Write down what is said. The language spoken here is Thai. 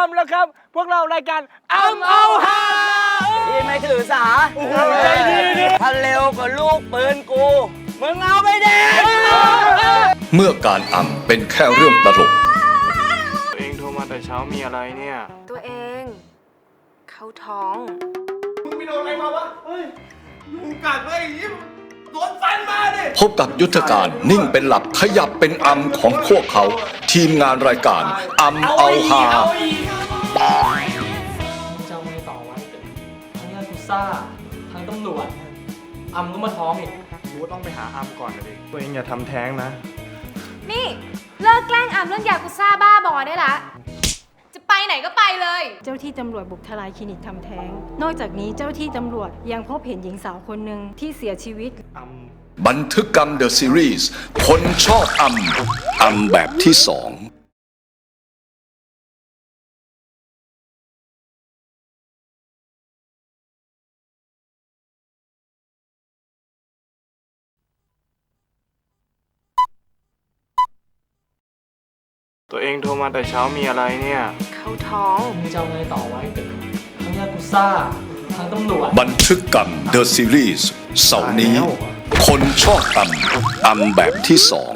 อำแล้วครับ พวกเรารายการอำเอาฮาพี่ไม่ถือสาใจดีดิถ้าเร็วกว่าลูกปืนกู มึงเอาไปเด็กเมื่อการอ่ำเป็นแค่เรื่องตลก ตัวเองโทรมาแต่เช้ามีอะไรเนี่ย ตัวเองเขาท้อง พบกับยุทธการนิ่งเป็นหลับขยับเป็นอำของพวกเขา ทีมงานรายการอำเอาฮาจะเอาไงต่อวะทั้งยากุซ่าทั้งตำรวจอำก็มาท้องอีกกูต้องไปหาอำก่อนนะดิตัวเองอย่าทำแท้งนะ นี่ เลิกแกล้งอำเรื่องยากุซ่าบ้าบอได้ละจะไปไหนก็ไป เลย เจ้าที่ตำรวจบุกทลายคลินิกทำแท้ง นอกจากนี้เจ้าที่ตำรวจยังพบเห็นหญิงสาวคนหนึ่งที่เสียชีวิต บันทึกกรรมเดอะซีรีส์คนชอบอำอำแบบที่สอง ตัวเองโทรมาแต่เช้ามีอะไรเนี่ย เขาท้องมึงจะเอาไงต่อวะทั้งยากุซ่าทั้งตำรวจบันทึกกรรมเดอะซีรีส์เสาร์นี้ คนชอบอำอำแบบที่สอง